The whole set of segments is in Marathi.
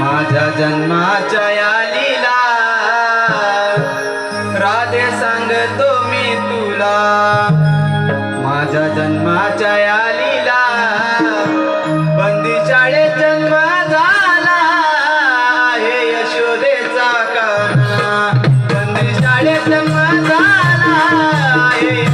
माझ्या जन्माच्या या लीला. राधे सांगतो मी तुला माझ्या जन्माच्या या लीला. बंदी शाळेत जन्म झाला हे यशोदेचा काना बंदी शाळेत जन्म झाला.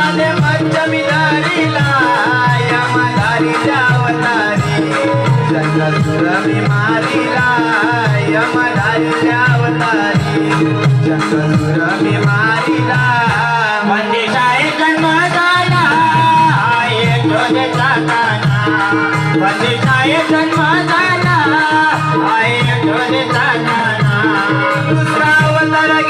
राधे पंचमी धरिला यमधारीच्या अवतारी. चंद्रसुर मी मारिला यमधारीच्या अवतारी. चंद्रसुर मी मारिला. वंदिताय जन्म झाला आहे काना झाला काना दुसरा अवतार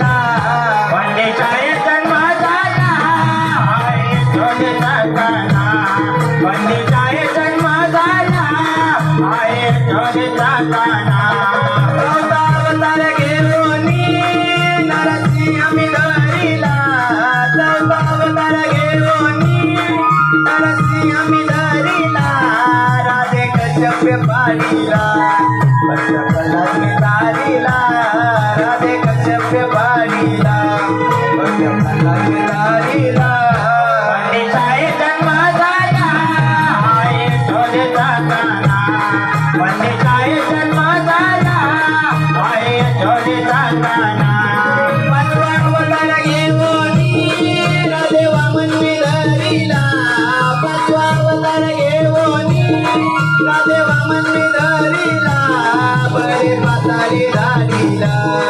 राधे कश्यप पाडीला पंचकला मी धारिला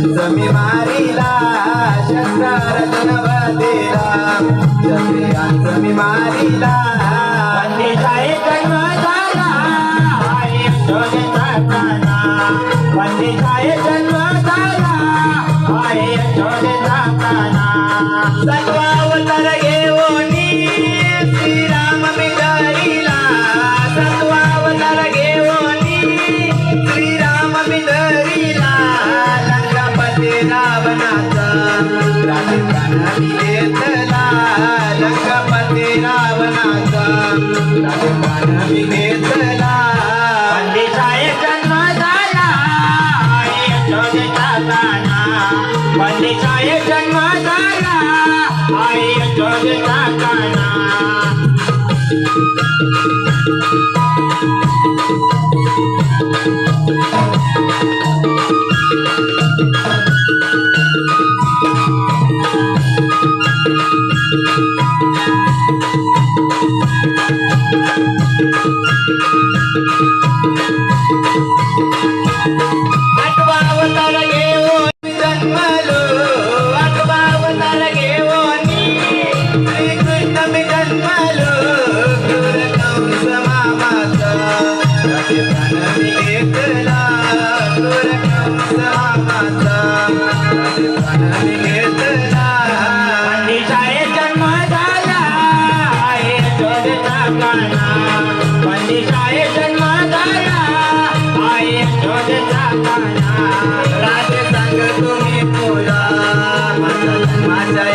क्षत्रियांचं मी मारिला शस्त्रारत्न बाधिला क्षत्रियांचं मी मारिला वंदिताय जन्म झाला आहे लंकापती रावणाचा. राजे प्राण मी घेतला वंदिताय जन्म झाला आहे जन्म झाला. काना आठवा अवतार घेऊन जन्मलो. माझा